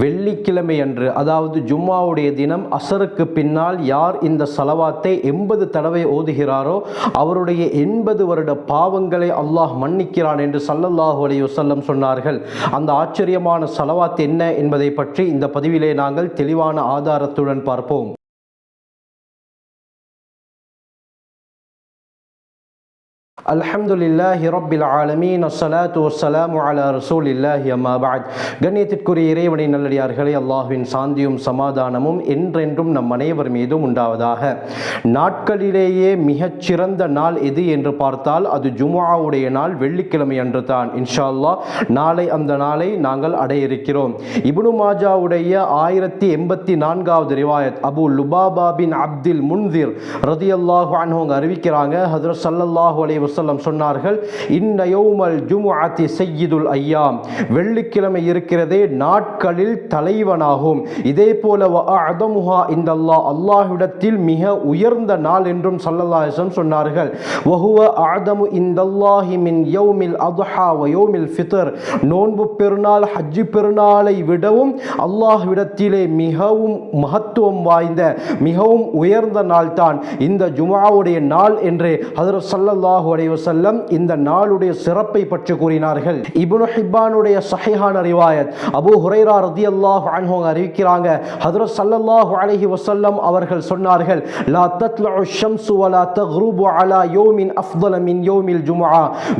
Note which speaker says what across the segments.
Speaker 1: வெள்ளிக்கிழமை அன்று அதாவது ஜும்மாவுடைய தினம் அசருக்கு பின்னால் யார் இந்த சலவாத்தை எண்பது தடவை ஓதுகிறாரோ அவருடைய எண்பது வருட பாவங்களை அல்லாஹ் மன்னிக்கிறான் என்று சல்லல்லாஹு அலைஹி சொன்னார்கள். அந்த ஆச்சரியமான சலவாத் என்ன என்பதை பற்றி இந்த பதிவிலே நாங்கள் தெளிவான ஆதாரத்துடன் பார்ப்போம். அல்ஹம்துலில்லாஹி ரப்பில் ஆலமீன். அஸ்ஸலாத்து வஸ்ஸலாமு அலா ரசூலில்லாஹி அம்மா பஅத் கண்ணியத்திற்குரிய இறைவனை நல்லடியார்களே அல்லாஹ்வின் சாந்தியும் சமாதானமும் என்றென்றும் நம் அனைவர் மீதும் உண்டாவதாக. நாட்களிலேயே மிகச்சிறந்த நாள் எது என்று பார்த்தால் அது ஜுமுஆவுடைய நாள் வெள்ளிக்கிழமை அன்று தான் இன்ஷா அல்லாஹ் நாளை அந்த நாளை நாங்கள் அடைய இருக்கிறோம் இப்னு மாஜாவுடைய ஆயிரத்தி எண்பத்தி நான்காவது ரிவாயத் அபு லுபாபா பின் அப்தில் முன்திர் ரதி அல்லாஹு அவங்க அறிவிக்கிறாங்க ஹதரத் ஸல்லல்லாஹு அலைஹி வஸல்லம் சொன்னார்கள் இன்ன யோமல் ஜுமுஅத்தி சய்யிதுல் ஐயாம். வெள்ளிக்கிழமை இருக்கிறதே நாட்களில் தலைவனாகும். இதே போல அதமுஹா இந்த அல்லா அல்லாஹ்விடத்தில் மிக உயர்ந்த நாள் என்றும் சல்லல்லாஹம் சொன்னார்கள். வஹுவ ஆதமு இந்த அல்லாஹி மின் யோமில் அதுஹா வ யௌமில் ஃபித்ர். நோன்பு பெருநாள் ஹஜ்ஜு பெருநாளை விடவும் அல்லாஹ்விடத்திலே மிகவும் மகத்துவம் வாய்ந்த மிகவும் உயர்ந்த நாள் தான் இந்த ஜுமாவுடைய நாள் என்று ஹதரத் சல்லல்லாஹுடைய அலைஹி வசல்லம் இந்த நாளுடைய சிறப்பை பற்றி கூறினார்கள். இபுனு ஹிப்பானுடைய சஹிஹான ரிவாயத் அபு ஹுரைரா ரதி அல்லாஹ் அன்ஹு அறிவிக்கிறாங்க. ஹதரத் சல்லல்லாஹு அலைஹி வசல்லம் அவர்கள் சொன்னார்கள் லா தத்லு ஷம்சு வலா தக்ருபு அலா யோமின் அஃதல மின் யோமில் ஜுமா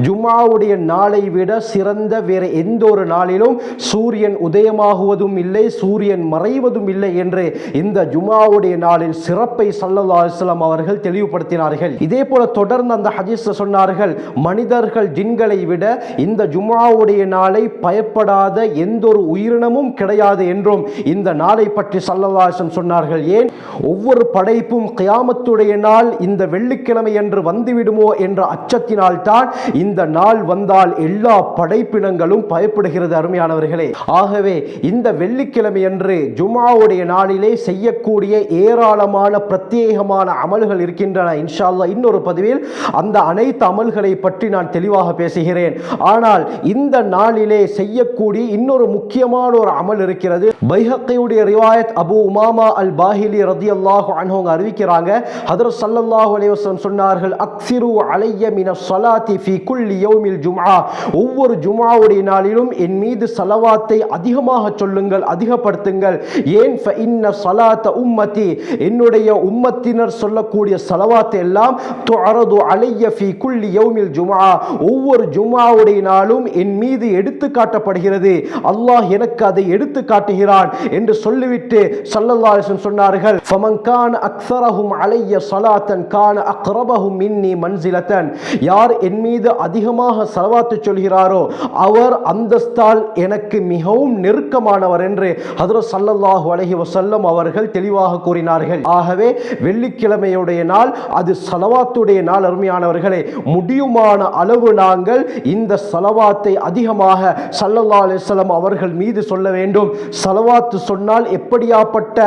Speaker 1: ஜுமாவுடைய நாளை விட சிறந்த வேற எந்த ஒரு நாளிலும் சூரியன் உதயமாகுவதும் இல்லை சூரியன் மறைவதும் இல்லை என்று இந்த ஜுமாவுடைய நாளின் சிறப்பை ஸல்லல்லாஹு அலிஸ்லாம் அவர்கள் தெளிவுபடுத்தினார்கள். இதே போல தொடர்ந்து அந்த ஹதீஸ் சொன்ன சொன்னார்கள் மனிதர்கள் ஜின்களை விட இந்த ஜுமாவுடைய நாளை பயப்படாத எந்த ஒரு உயிரினமும் கிடையாது என்றும் இந்த நாளை பற்றி சல்லல்லாசம் சொன்னார்கள். ஏன்? ஒவ்வொரு படைப்பும் கியாமத்துடைய நாள் இந்த வெள்ளிக்கிழமை என்று வந்துவிடுமோ என்ற அச்சத்தினால் தான் இந்த நாள் வந்தால் எல்லா படைப்பினங்களும் பயப்படுகிறது அருமையானவர்களே. ஆகவே இந்த வெள்ளிக்கிழமை என்று ஜுமாவுடைய நாளிலே செய்யக்கூடிய ஏராளமான பிரத்யேகமான அமல்கள் இருக்கின்றன. இன்ஷால்லா இன்னொரு பதிவில் அந்த அனைத்து அமல்களை பற்றி நான் தெளிவாக பேசுகிறேன். ஆனால் இந்த நாளிலே செய்யக்கூடிய இன்னொரு முக்கியமான ஒரு அமல் இருக்கிறது. பைஹக்கையுடைய ரிவாயத் அபு உமாமா அல் பாஹிலி ரதி அல்லாஹு அன்ஹோங்க அறிவிக்கிறாங்க. ஹதரத் சல்லல்லாஹு அலைவசம் சொன்னார்கள் அக்சிரு அலைய மின சலாத்தி ஃபி குல்லி யோமில் ஜும்ஆ. ஒவ்வொரு ஜும்ஆவுடைய நாளிலும் என் மீது சலவாத்தை அதிகமாக சொல்லுங்கள் அதிகப்படுத்துங்கள். ஏன்? ஃப இன்ன சலாத்த உம்மத்தி. என்னுடைய உம்மத்தினர் சொல்லக்கூடிய சலவாத்தை எல்லாம் துஅரது அலைய ஃபி குள்ளி யௌமில் ஜுமா ஒவ்வொரு ஜுமாவுடைய நாளும் என் மீது எடுத்து காட்டப்படுகிறது. அல்லாஹ் எனக்கு அதை எடுத்து காட்டுகிறான் என்று சொல்லிவிட்டு ஸல்லல்லாஹு சொன்னார்கள். ஃபமன் கான அக்ஸரஹும் அலைய சலாத்தன் கான் அக்ரபஹும் மின்னி மன்சிலத்தன். யார் என் மீது அதிகமாக சலவாத்து சொல்கிறாரோ அவர் அந்தஸ்தால் எனக்கு மிகவும் நெருக்கமானவர் என்று ஹதரத் சல்லல்லாஹு அலஹி வசல்லம் அவர்கள் தெளிவாக கூறினார்கள். ஆகவே வெள்ளிக்கிழமையுடைய நாள் அது சலவாத்துடைய நாள் அருமையானவர்களே. முடியுமான அளவு நாங்கள் இந்த சலவாத்தை அதிகமாக சல்லல்லா அலைஹி அவர்கள் மீது சொல்ல வேண்டும். சலவாத்து சொன்னால் எப்படியாப்பட்ட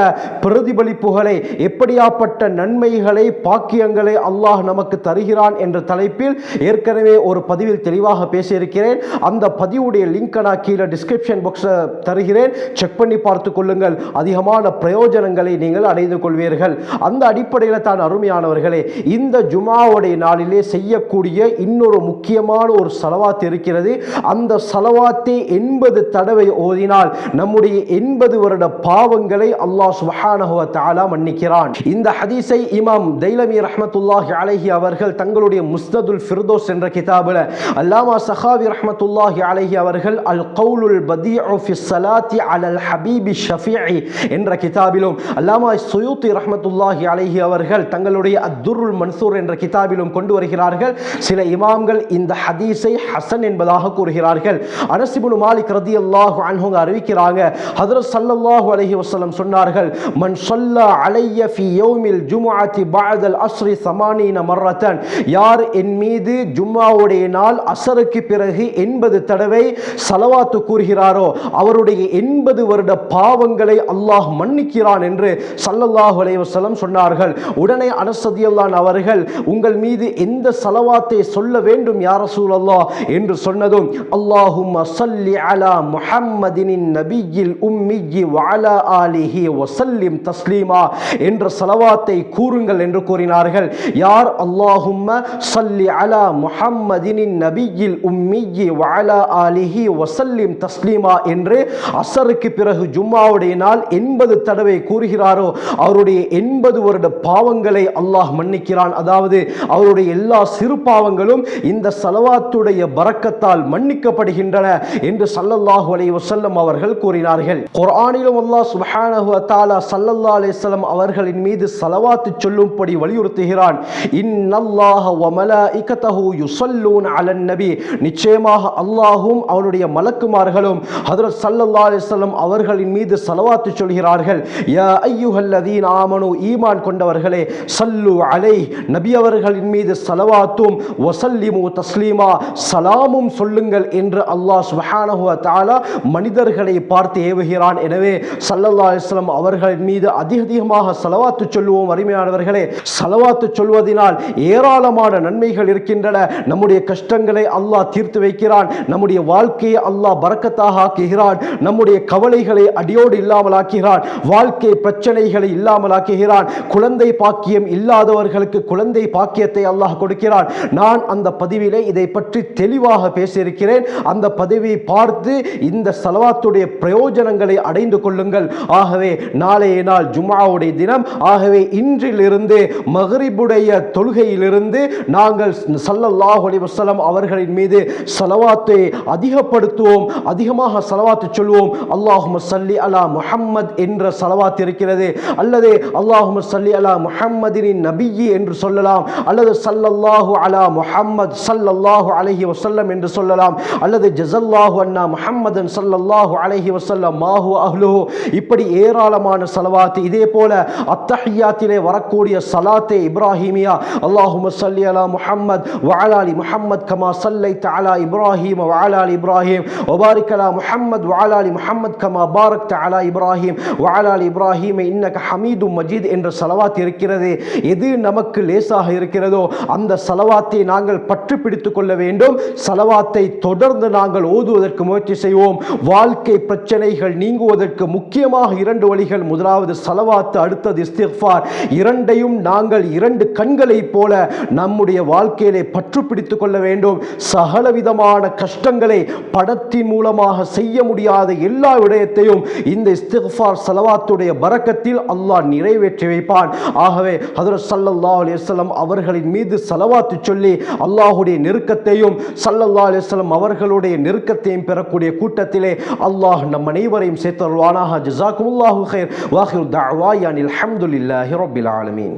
Speaker 1: பிரதிபலிப்புகளை எப்படியாப்பட்ட நன்மைகளை பாக்கியங்களை அல்லாஹ் நமக்கு தருகிறான் என்ற தலைப்பில் ஏற்கனவே ஒரு பதிவில் தெளிவாக பேசியிருக்கிறேன். அந்த பதிவுடைய லிங்க் நான் கீழே டிஸ்கிரிப்ஷன் பாக்ஸை தருகிறேன். செக் பண்ணி பார்த்து கொள்ளுங்கள். அதிகமான பிரயோஜனங்களை நீங்கள் அடைந்து கொள்வீர்கள். அந்த அடிப்படையில் தான் அருமையானவர்களே இந்த ஜுமாவுடைய நாளிலே செய்ய செய்யக்கூடிய இன்னொரு முக்கியமான ஒரு சலவாத் இருக்கிறது. அந்த சலவாத்தை எண்பது தடவை ஓதினால் நம்முடைய எண்பது வருட பாவங்களை அல்லாஹ் சுப்ஹானஹு தாலா மன்னிக்கிறான். இந்த ஹதீஸை இமாம் தைலமி ரஹமத்துல்லாஹி அலைஹி அவர்கள் தங்களுடைய முஸ்னதுல் ஃபிர்தோஸ் என்ற கிதாபில் அல்லாமா சஹாவி ரஹமத்துல்லாஹி அலைஹி அவர்கள் அல் கவுலுல் பதி ஃபி ஸலாத்தி அலல் ஹபீபி ஷஃபிஐ என்ற கிதாபிலும் அல்லாமா சுயூத்தி ரஹமத்துல்லாஹி அலைஹி அவர்கள் தங்களுடைய அத்துருல் மன்சூர் என்ற கிதாபிலும் கொண்டு வருகிறார்கள். கூறுகிறார்கள் சில இமாம்கள் இந்த ஹதீஸை ஹசன் என்பதாக கூறுகிறார்கள். அனசிபுல் மாலிக் ரதி அல்லாஹு அன்ஹு அறிவிக்கிறாங்க. ஹதரத் சல்லல்லாஹு அலஹி வசலம் சொன்னார்கள் மன் சொல்ல அலைய ஃபி யோமில் ஜுமாத்தி பாதல் அஸ்ரி சமானீன மர்ரத்தன். யார் என் மீது ஜும்மாவுடைய நாள் அசருக்கு பிறகு எண்பது தடவை சலவாத்து கூறுகிறாரோ அவருடைய எண்பது வருட பாவங்களை அல்லாஹ் மன்னிக்கிறான் என்று சல்லல்லாஹு அலைஹி வஸல்லம் சொன்னார்கள். உடனே அனசதியல்லான் அவர்கள் உங்கள் மீது எந்த சல சலவாத்தை சொல்ல வேண்டும் யார் ரசூலல்லா என்று சொன்னதும் அல்லாஹும் சல்லி அலா முஹம்மதினின் நபியில் உம்மியி வஅலா ஆலிஹி வசல்லிம் தஸ்லீமா என்ற சலவாத்தை கூறுங்கள் என்று கூறினார்கள். யார்? அல்லாஹும்ம சல்லி அலா முஹம்மதினின் நபியில் உம்மியி வஅலா ஆலிஹி வசல்லிம் தஸ்லீமா என்று அசருக்கு பிறகு ஜும்மாவுடைய நாள் எண்பது தடவை கூறுகிறாரோ அவருடைய எண்பது வருட பாவங்களை அல்லாஹ் மன்னிக்கிறான். அதாவது அவருடைய எல்லா சிறு திருப்பாவங்களும் இந்த சலவாத்துடைய பறக்கத்தால் மன்னிக்கப்படுகின்றன என்று சல்லல்லாஹு அலைஹி வசல்லம் அவர்கள் கூறினார்கள். குரானிலும் அல்லாஹ் சுப்ஹானஹு அத்தாலா சல்லல்லா அலிஸ்லம் அவர்களின் மீது சலவாத்து சொல்லும்படி வலியுறுத்துகிறான். இன்னல்லாஹ வ இக்கத்தஹு யுசல்லூன் அலன் நபி. நிச்சயமாக அல்லாஹும் அவனுடைய மலக்குமார்களும் ஹதரத் சல்லல்லா அலிஸ்லம் அவர்களின் மீது சலவாத்து சொல்கிறார்கள். யா ஐயுஹல்லதீன் ஆமனு ஈமான் கொண்டவர்களே சல்லு அலை நபி அவர்களின் மீது சலவாத்தும் ஒசல்லிமு தஸ்லீமா சலாமும் சொல்லுங்கள் என்று அல்லாஹ் சுப்ஹானஹு தாலா மனிதர்களை பார்த்து ஏவுகிறான். எனவே சல்லல்லா இஸ்லாம் அவர்கள் அவர்களின் மீது அதிக அதிகமாக செலவாத்து சொல்லுவோம். அருமையானவர்களே செலவாத்து சொல்வதனால் ஏராளமான நன்மைகள் இருக்கின்றன. நம்முடைய கஷ்டங்களை அல்லாஹ் தீர்த்து வைக்கிறான். நம்முடைய வாழ்க்கையை அல்லாஹ் பரக்கத்தாக ஆக்குகிறான். நம்முடைய கவலைகளை அடியோடு இல்லாமல் ஆக்குகிறான். வாழ்க்கை பிரச்சனைகளை இல்லாமலாக்குகிறான் குழந்தை பாக்கியம் இல்லாதவர்களுக்கு குழந்தை பாக்கியத்தை அல்லாஹ் கொடுக்கிறான். நான் அந்த பதிவிலே இதை பற்றி தெளிவாக பேசியிருக்கிறேன். அந்த பதிவை பார்த்து இந்த சலவாத்துடைய பிரயோஜனங்களை அடைந்து கொள்ளுங்கள். ஆகவே நாளைய நாள் ஜுமாவுடைய தினம். ஆகவே இன்றிலிருந்து மகரிபுடைய தொழுகையிலிருந்து நாங்கள் ஸல்லல்லாஹு அலைஹி அவர்களின் மீது சலவாத்தை அதிகப்படுத்துவோம். அதிகமாக சலவாத்து சொல்வோம். அல்லாஹும சல்லி அலா முஹம்மத் என்ற சலவாத் இருக்கிறது. அல்லது அல்லாஹும சல்லி அலா முஹம்மதினின் நபியி என்று சொல்லலாம். அல்லது சல்லல்லாஹு ஜசல்லாஹு அலா முஹம்மத் சல்லல்லாஹு அலஹி வசல்லம் என்று சொல்லலாம். அல்லது ஜசல்லாஹு அண்ணா முஹம்மதன் சல்லல்லாஹு அலஹி வசல்லம் மாஹு அஹ்லுஹு. இப்படி ஏராளமான சலவாத்து இதே போல அத்தஹியாத்திலே வரக்கூடிய சலாத்தே இப்ராஹிமியா. அல்லாஹும சல்லி அலா முஹம்மத் வாலாலி முஹம்மத் கமா சல்லை தலா இப்ராஹிம் வாலாலி இப்ராஹிம். ஒபாரிக்கலா முஹம்மத் வாலாலி முஹம்மத் கமா பாரக் தலா இப்ராஹிம் வாலாலி இப்ராஹிம். இன்னக ஹமீது மஜீத் என்ற சலவாத் இருக்கிறது. எது நமக்கு லேசாக இருக்கிறதோ அந்த சல சலவாத்தை நாங்கள் பற்று பிடித்துக் கொள்ள வேண்டும். சலவாத்தை தொடர்ந்து நாங்கள் ஓதுவதற்கு முயற்சி செய்வோம். வாழ்க்கை பிரச்சனைகள் நீங்குவதற்கு முக்கியமாக இரண்டு வழிகள். முதலாவது சலவாத்து அடுத்தது இஸ்திஃபார் இரண்டையும் நாங்கள் இரண்டு கண்களைப் போல நம்முடைய வாழ்க்கையிலே பற்று பிடித்துக் கொள்ள வேண்டும். சகலவிதமான கஷ்டங்களை படத்தின் மூலமாக செய்ய முடியாத எல்லா விடயத்தையும் இந்த இஸ்திஃபார் சலவாத்துடைய பறக்கத்தில் அல்லாஹ் நிறைவேற்றி வைப்பான். ஆகவே ஹதரத் ஸல்லல்லாஹு அலி அவர்களின் மீது சலவாத்து சொல்லி அல்லாஹுடைய நெருக்கத்தையும் சல்லல்லா அலிஸ்லம் அவர்களுடைய நெருக்கத்தையும் பெறக்கூடிய கூட்டத்திலே அல்லாஹ் நம் அனைவரையும் சேர்த்தருவானாக ஜிசாக்குல்லாஹு ஹைர் வாஹிர் தாவாயானில் அஹமதுல்லாஹி ரபில் ஆலமீன்.